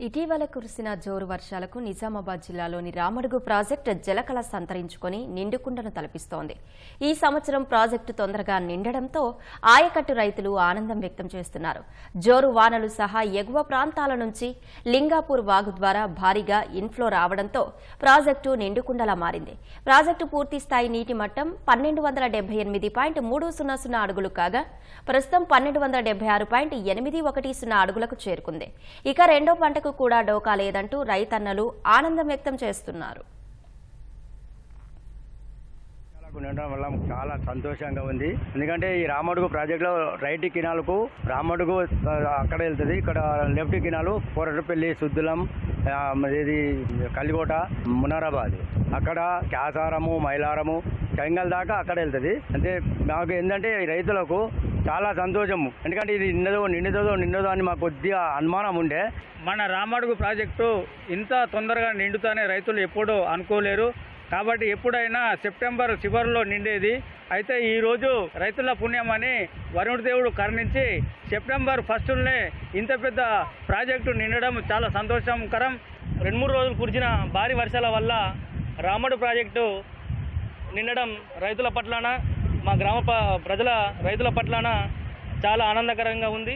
ఇటీవల కురిసిన జోరు వర్షాలకు నిజామాబాద్ జిల్లాలోని రామడుగు ప్రాజెక్టు జలకళ సంతరించుకొని నిండుకుండను తలపిస్తోంది. ఈ సంవత్సరం ప్రాజెక్టు తొందరగా నిండడంతో ఆయకట్టు రైతులు ఆనందం వ్యక్తం చేస్తున్నారు. జోరు వానలు సహా ఎగువ ప్రాంతాల నుంచి లింగాపూర్ వాగు ద్వారా భారీగా ఇన్ఫ్లో రావడంతో ప్రాజెక్టు నిండుకుండలా మారింది. ప్రాజెక్టు పూర్తి స్థాయి నీటి మట్టం పన్నెండు వందల డెబ్బై ఎనిమిది పాయింట్ మూడు సున్నా సున్నా అడుగులు కాగా ప్రస్తుతం పన్నెండు వందల డెబ్బై ఆరు పాయింట్ ఎనిమిది ఒకటి సున్నా అడుగులకు చేరుకుంది. ఇక రెండో పంటకు కూడా డోకా లేదంటూ రైతన్నలు ఆనందం వ్యక్తం చేస్తున్నారు. ఉండడం వల్ల చాలా సంతోషంగా ఉంది. ఎందుకంటే ఈ రామడుగు ప్రాజెక్టులో రైట్ కినాలకు రామడుగు అక్కడ వెళ్తుంది. ఇక్కడ లెఫ్ట్ కినాలు కోరటపల్లి సుద్దులం ఇది కలికోట మునారాబాద్. అక్కడ క్యాసారము మైలారము కంగల్ దాకా అక్కడ వెళ్తుంది. అంటే మాకు ఏంటంటే రైతులకు చాలా సంతోషము. ఎందుకంటే ఇది నిండదో నిండుదో నిండదో అని మాకు కొద్దిగా అనుమానం ఉండే. మన రామడుగు ప్రాజెక్టు ఇంత తొందరగా నిండుతానే రైతులు ఎప్పుడూ అనుకోలేరు. కాబట్టి ఎప్పుడైనా సెప్టెంబర్ చివరిలో నిండేది. అయితే ఈరోజు రైతుల పుణ్యమని వరుణ దేవుడు కరుణించి సెప్టెంబర్ ఫస్ట్నే ఇంత పెద్ద ప్రాజెక్టు నిండడం చాలా సంతోషకరం. రెండు మూడు రోజులు కురిసిన భారీ వర్షాల వల్ల రామడు ప్రాజెక్టు నిండడం రైతుల పట్లన. మా గ్రామ ప్రజల రైతుల పట్లన చాలా ఆనందకరంగా ఉంది.